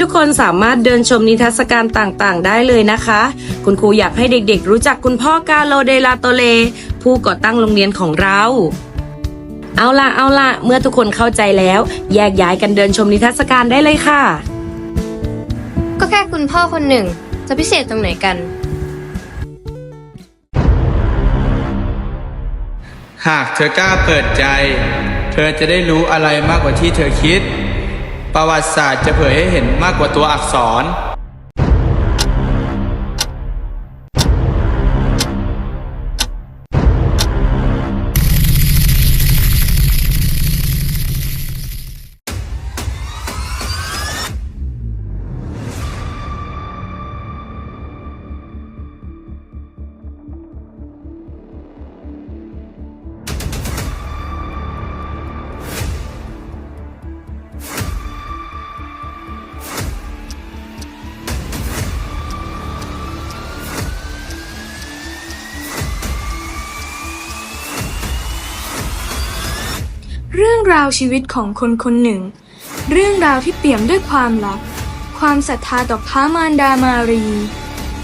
นักเรียนทุกคนสามารถเดินชมนิทรรศการต่างๆ ได้เลยนะคะ คุณครูอยากให้เด็กๆ รู้จักคุณพ่อกาโลเดลาโตเล ผู้ก่อตั้งโรงเรียนของเรา เอาล่ะเอาล่ะ เมื่อทุกคนเข้าใจแล้ว แยกย้ายกันเดินชมนิทรรศการได้เลยค่ะ ก็แค่คุณพ่อคนหนึ่ง จะพิเศษตรงไหนกัน หากเธอกล้าเปิดใจ เธอจะได้รู้อะไรมากกว่าที่เธอคิด ประวัติศาสตร์จะเผยให้เห็นมากกว่าตัวอักษร รื่องราวชีวิตของคนคนหนึ่ง เรื่องราวที่เปี่ยมด้วยความรัก ความศรัทธาต่อพระมารดามารี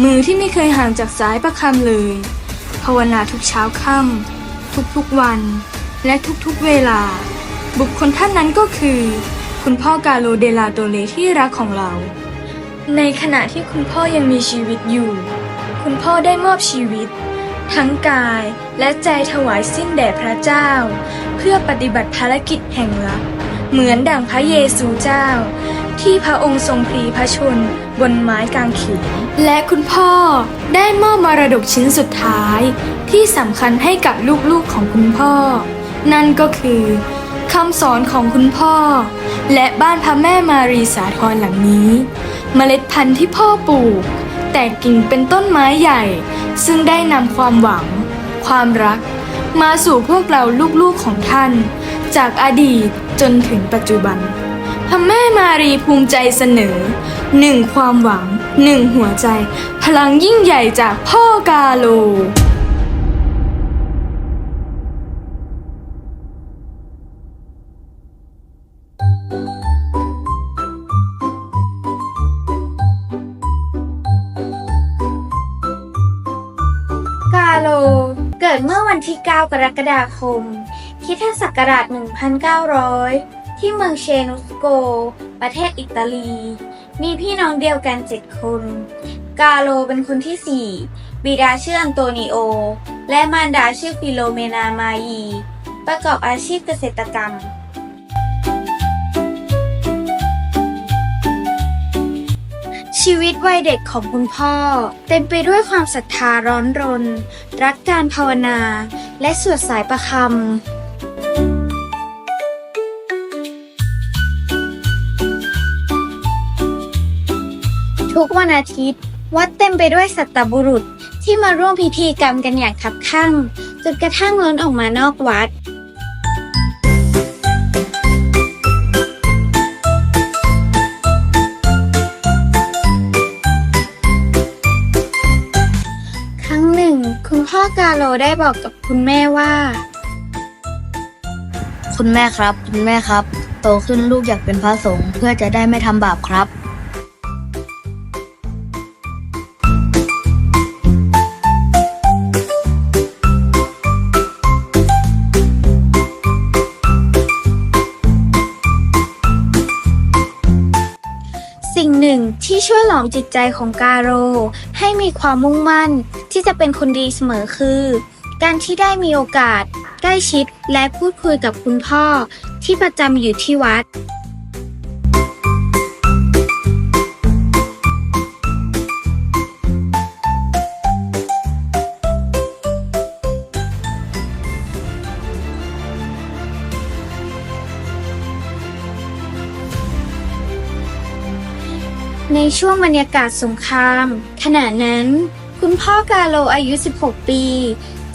มือที่ไม่เคยห่างจากสายประคำเลย ภาวนาทุกเช้าค่ำทุกๆวัน และทุกๆเวลา บุคคลท่านนั้นก็คือ คุณพ่อกาโลเดลาโตเลที่รักของเรา ในขณะที่คุณพ่อยังมีชีวิตอยู่ คุณพ่อได้มอบชีวิต ทั้งกายและใจถวายสิ้นแด่พระเจ้า เพื่อปฏิบัติภารกิจแห่งลับ เหมือนดั่งพระเยซูเจ้า ที่พระองค์ทรงพลีพระชนบนไม้กางเขนและคุณพ่อได้มอบมรดกชิ้นสุดท้าย ที่สำคัญให้กับลูกๆของคุณพ่อ นั่นก็คือคำสอนของคุณพ่อ และบ้านพระแม่มารีสาธรหลังนี้ เมล็ดพันธุ์ที่พ่อปลูก แต่กิ่งเป็นต้นไม้ใหญ่ ซึ่งได้นำความหวัง ความรัก มาสู่พวกเราลูกๆของท่าน จากอดีตจนถึงปัจจุบันพระแม่มารีภูมิใจเสนอหนึ่งความหวังหนึ่งหัวใจ พลังยิ่งใหญ่จากพ่อกาโลก วันที่ 9 กรกฎาคมคิทศักราช 1900 ที่เมืองเชนุสโก ประเทศอิตาลี มีพี่น้องเดียวกันเจ็ดคน กาโลเป็นคนที่4บิดาชื่ออันโตนิโอ และมารดาชื่อฟิโลเมนามายี ประกอบอาชีพเกษตรกรรม ชีวิตวัยเด็กของคุณพ่อ เต็มไปด้วยความศรัทธาร้อนรน รักการภาวนา และสวดสายประคำทุกวันอาทิตย์ วัดเต็มไปด้วยสัตบุรุษที่มาร่วมพิธีกรรมกันอย่างคับคั่งจนกระทั่งล้นออกมานอกวัด คุณพ่อกาโลได้บอกกับคุณแม่ว่า คุณแม่ครับ คุณแม่ครับ โตขึ้นลูกอยากเป็นพระสงฆ์เพื่อจะได้ไม่ทำบาปครับ หลอมจิตใจของกาโร ให้มีความมุ่งมั่น ที่จะเป็นคนดีเสมอคือ การที่ได้มีโอกาส ใกล้ชิดและพูดคุยกับคุณพ่อที่ประจำอยู่ที่วัด ช่วงบรรยากาศสงคราม ขณะนั้น คุณพ่อกาโลอายุ 16 ปี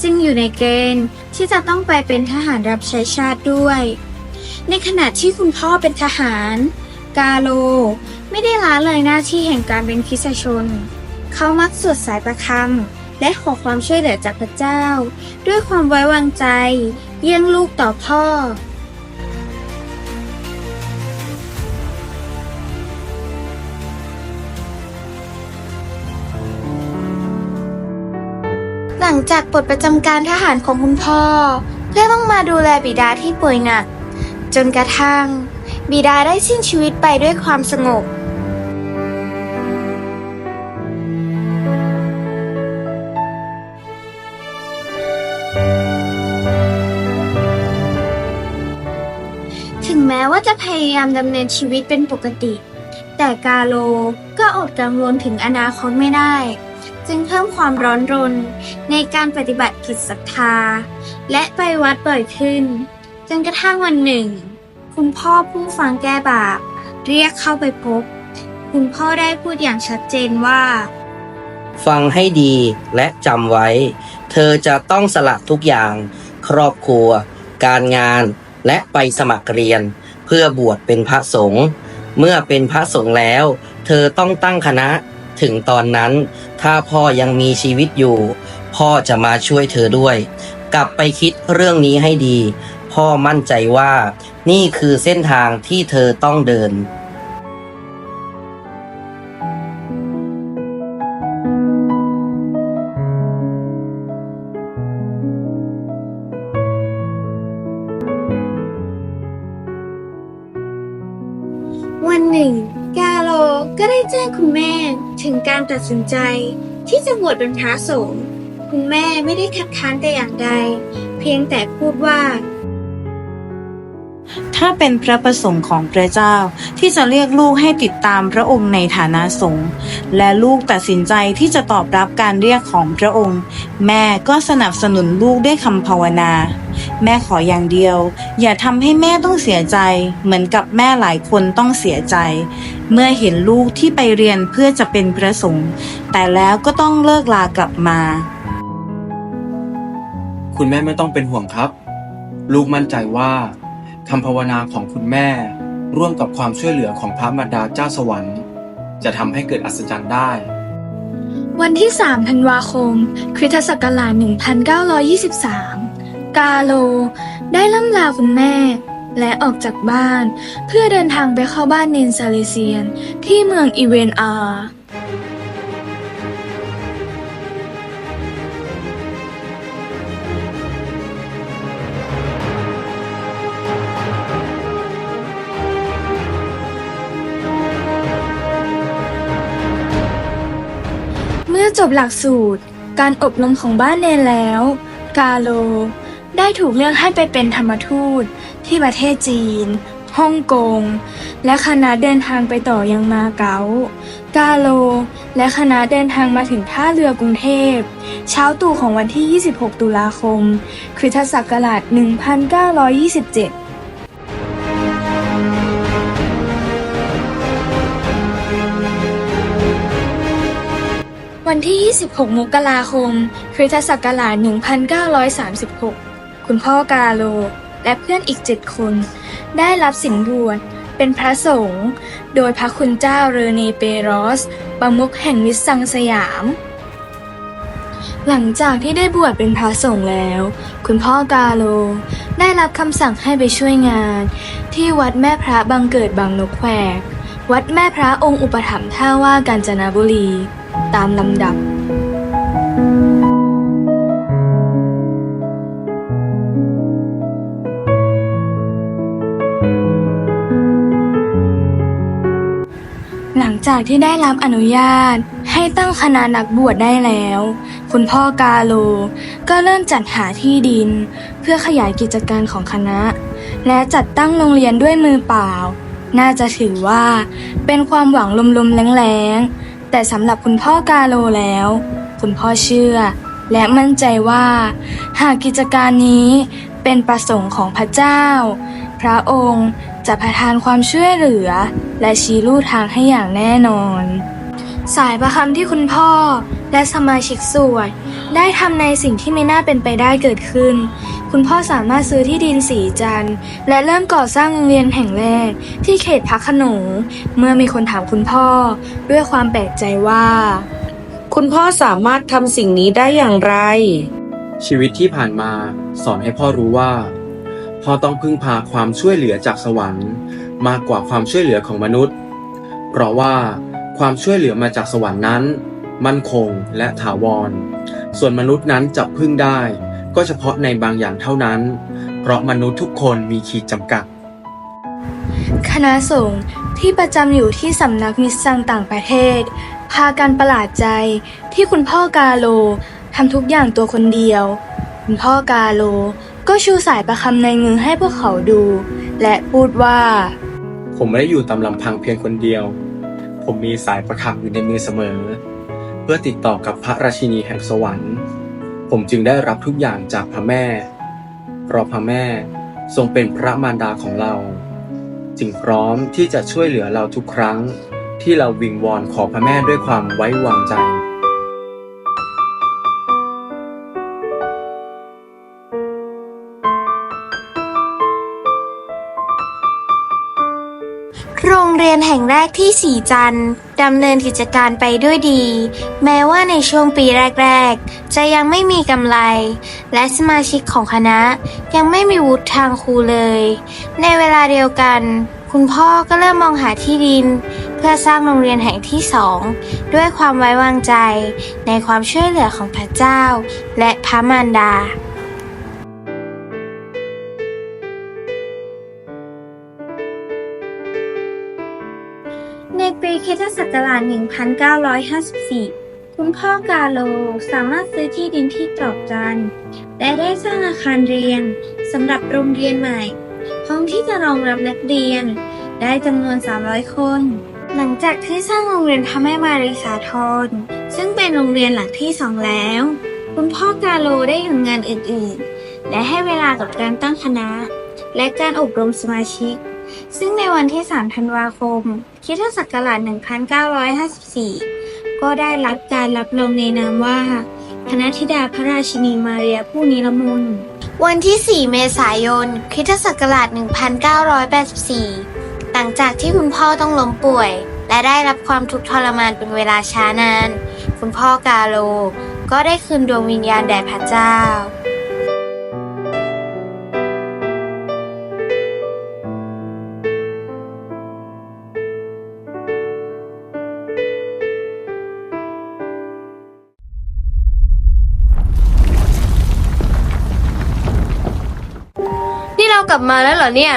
จึงอยู่ในเกณฑ์ที่จะต้องไปเป็นทหารรับใช้ชาติด้วย ในขณะที่คุณพ่อเป็นทหาร กาโลไม่ได้ละเลยหน้าที่แห่งการเป็นคริสตชน เขามักสวดสายประคำและขอความช่วยเหลือจากพระเจ้า ด้วยความไว้วางใจ เยี่ยงลูกต่อพ่อ ลังจากปลดประจำการทหารของคุณพ่อเพื่อต้องมาดูแลบิดาที่ป่วยหนัก จนกระทั่ง บิดาได้สิ้นชีวิตไปด้วยความสงบถึงแม้ว่าจะพยายามดำเนินชีวิตเป็นปกติ แต่กาโลก็อดกังวลถึงอนาคตไม่ได้ จึงเพิ่มความร้อนรนในการปฏิบัติกิจศรัทธา และไปวัดบ่อยขึ้น จนกระทั่งวันหนึ่ง คุณพ่อผู้ฟังแก้บาป เรียกเข้าไปพบ คุณพ่อได้พูดอย่างชัดเจนว่า ฟังให้ดีและจำไว้ เธอจะต้องสละทุกอย่าง ครอบครัว การงาน และไปสมัครเรียน เพื่อบวชเป็นพระสงฆ์เมื่อเป็นพระสงฆ์แล้ว เธอต้องตั้งคณะ ถึงตอนนั้น ถ้าพ่อยังมีชีวิตอยู่ พ่อจะมาช่วยเธอด้วย กลับไปคิดเรื่องนี้ให้ดี พ่อมั่นใจว่า นี่คือเส้นทางที่เธอต้องเดินวันหนึ่ง กาโลก็ได้แจ้งคุณแม่ถึงการตัดสินใจที่จะบวชเป็นพระสงฆ์คุณแม่ไม่ได้คัดค้านแต่อย่างใด เพียงแต่พูดว่า ถ้าเป็นพระประสงค์ของพระเจ้าที่จะเรียกลูกให้ติดตามพระองค์ในฐานะสงฆ์และลูกตัดสินใจที่จะตอบรับการเรียกของพระองค์ แม่ก็สนับสนุนลูกด้วยคำภาวนา แม่ขออย่างเดียว อย่าทำให้แม่ต้องเสียใจ เหมือนกับแม่หลายคนต้องเสียใจ เมื่อเห็นลูกที่ไปเรียนเพื่อจะเป็นพระสงฆ์แต่แล้วก็ต้องเลิกลากลับมา คุณแม่ไม่ต้องเป็นห่วงครับ ลูกมั่นใจว่าคำภาวนาของคุณแม่ ร่วมกับความช่วยเหลือของพระมารดาเจ้าสวรรค์ จะทำให้เกิดอัศจรรย์ได้ วันที่ 3 ธันวาคม คริสตศักราช 1923 กาโล ได้ล่ำลาคุณแม่ และออกจากบ้าน เพื่อเดินทางไปเข้าบ้านเนนซาเลเซียน ที่เมืองอีเวนอาเมื่อจบหลักสูตรการอบรมของบ้านเนนแล้ว กาโล ได้ถูกเลือกให้ไปเป็นธรรมทูตที่ประเทศจีน ฮ่องกง และคณะเดินทางไปต่อยังมาเก๊า กาโล และคณะเดินทางมาถึงท่าเรือกรุงเทพ เช้าตู่ของวันที่ 26 ตุลาคม คริสตศักราช 1927วันที่ 26 มกราคม คริสตศักราช 1936 คุณพ่อกาโล และเพื่อนอีก7คน ได้รับสินบวชเป็นพระสงฆ์โดยพระคุณเจ้าเรเนเปโรสประมุขแห่งวิสังสยาม หลังจากที่ได้บวชเป็นพระสงฆ์แล้ว คุณพ่อกาโล ได้รับคำสั่งให้ไปช่วยงาน ที่วัดแม่พระบังเกิดบางนกแควกวัดแม่พระองค์อุปถัมภ์ท่าว่ากาญจนบุรี ตามลำดับ จากที่ได้รับอนุญาต ให้ตั้งคณะนักบวชได้แล้ว คุณพ่อกาโลก็เริ่มจัดหาที่ดิน เพื่อขยายกิจการของคณะ และจัดตั้งโรงเรียนด้วยมือเปล่า น่าจะถือว่าเป็นความหวังลมๆแรงๆ แต่สำหรับคุณพ่อกาโลแล้ว คุณพ่อเชื่อ และมั่นใจว่า หากกิจการนี้เป็นประสงค์ของพระเจ้า พระองค์ จะประทานความช่วยเหลือ และชี้ลู่ทางให้อย่างแน่นอน สายประคำที่คุณพ่อและสมาชิกสวดได้ทำในสิ่งที่ไม่น่าเป็นไปได้เกิดขึ้น คุณพ่อสามารถซื้อที่ดินสีจันทร์และเริ่มก่อสร้างโรงเรียนแห่งแรกที่เขตพักขนงเมื่อมีคนถามคุณพ่อด้วยความแปลกใจว่า คุณพ่อสามารถทำสิ่งนี้ได้อย่างไร ชีวิตที่ผ่านมาสอนให้พ่อรู้ว่า พ่อต้องพึ่งพาความช่วยเหลือจากสวรรค์ มากกว่าความช่วยเหลือของมนุษย์ เพราะว่าความช่วยเหลือมาจากสวรรค์นั้น มั่นคงและถาวร ส่วนมนุษย์นั้นจะพึ่งได้ ก็เฉพาะในบางอย่างเท่านั้น เพราะมนุษย์ทุกคนมีขีดจำกัด คณะสงฆ์ที่ประจำอยู่ที่สำนักมิสซังต่างประเทศ พากันประหลาดใจที่คุณพ่อกาโลทำทุกอย่างตัวคนเดียว คุณพ่อกาโล ก็ชูสายประคำในมือให้พวกเขาดู และพูดว่า ผมไม่ได้อยู่ตามลำพังเพียงคนเดียว ผมมีสายประคำอยู่ในมือเสมอ เพื่อติดต่อกับพระราชินีแห่งสวรรค์ ผมจึงได้รับทุกอย่างจากพระแม่เพราะพระแม่ทรงเป็นพระมารดาของเรา จึงพร้อมที่จะช่วยเหลือเราทุกครั้ง ที่เราวิงวอนขอพระแม่ด้วยความไว้วางใจ เรียนแห่งแรกที่สีจันดำเนินกิจการไปด้วยดี แม้ว่าในช่วงปีแรก ๆ จะยังไม่มีกำไร และสมาชิกของคณะยังไม่มีวุฒิทางครูเลย ในเวลาเดียวกัน คุณพ่อก็เริ่มมองหาที่ดิน เพื่อสร้างโรงเรียนแห่งที่สองด้วยความไว้วางใจ ในความช่วยเหลือของพระเจ้า และพระมารดา ปีคริสตศักราช1954 คุณพ่อกาโลสามารถซื้อที่ดินที่ตรอกจันและได้สร้างอาคารเรียนสำหรับโรงเรียนใหม่ห้องที่จะรองรับนักเรียน ได้จำนวน 300 คน หลังจากที่สร้างโรงเรียนพระแม่มารีสาธรซึ่งเป็นโรงเรียนหลักที่สองแล้ว คุณพ่อกาโลได้หยุดงานอื่นๆ และให้เวลากับการตั้งคณะ และการอบรมสมาชิก ซึ่งในวันที่ 3 ธันวาคม คริสตศักราช1954 ก็ได้รับการรับรองในนามว่า คณะธิดาพระราชินีมาเรียผู้นิรมนวันที่ 4 เมษายนคริสตศักราช 1984 หลังจากที่คุณพ่อต้องล้มป่วย และได้รับความทุกข์ทรมานเป็นเวลาช้านาน คุณพ่อกาโล ก็ได้คืนดวงวิญญาณแด่พระเจ้า กลับมาแล้วเหรอเนี่ย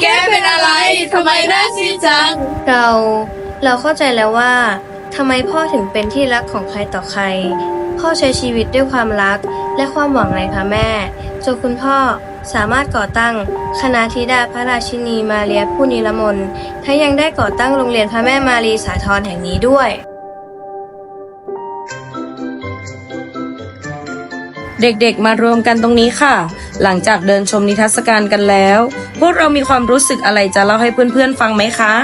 แกเป็นอะไรทำไมหน้าซีดจัง เราเราเข้าใจแล้วว่าทำไมพ่อถึงเป็นที่รักของใครต่อใคร พ่อใช้ชีวิตด้วยความรักและความหวังในพระแม่จนคุณพ่อสามารถก่อตั้งคณะธิดาพระราชินีมาเรียผู้นิรมนทั้งยังได้ก่อตั้งโรงเรียนพระแม่มารีสาธรแห่งนี้ด้วย เด็กๆมารวมกันตรงนี้ค่ะ หลังจากเดินชมนิทรรศการกันแล้ว พวกเรามีความรู้สึกอะไรจะเล่าให้เพื่อนๆฟังไหมคะ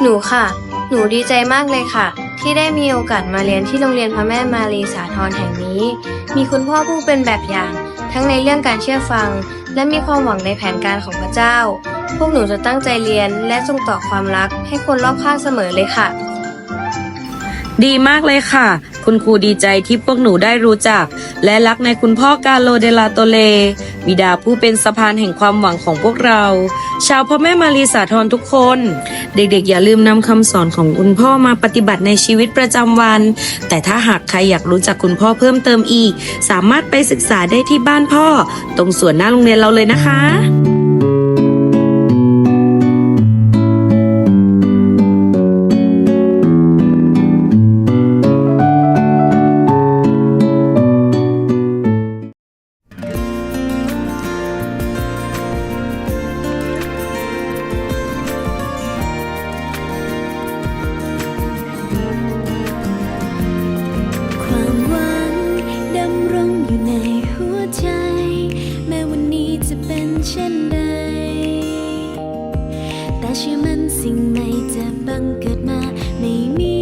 หนูค่ะ หนูดีใจมากเลยค่ะ ที่ได้มีโอกาสมาเรียนที่โรงเรียนพระแม่มารีสาธรแห่งนี้ มีคุณพ่อผู้เป็นแบบอย่าง ทั้งในเรื่องการเชื่อฟัง และมีความหวังในแผนการของพระเจ้า พวกหนูจะตั้งใจเรียนและส่งต่อความรักให้คนรอบข้างเสมอเลยค่ะ ดีมากเลยค่ะ คุณครูดีใจที่พวกหนูได้รู้จัก และรักในคุณพ่อกาโลเดลาโตเล บิดาผู้เป็นสะพานแห่งความหวังของพวกเรา ชาวพ่อแม่มารีสาธรทุกคน เด็กๆ อย่าลืมนำคำสอนของคุณพ่อมาปฏิบัติในชีวิตประจำวัน แต่ถ้าหากใครอยากรู้จักคุณพ่อเพิ่มเติมอีก สามารถไปศึกษาได้ที่บ้านพ่อ ตรงสวนหน้าโรงเรียนเราเลยนะคะ เชื่อมันสิ่งใหม่จะบังเกิดมาไม่มี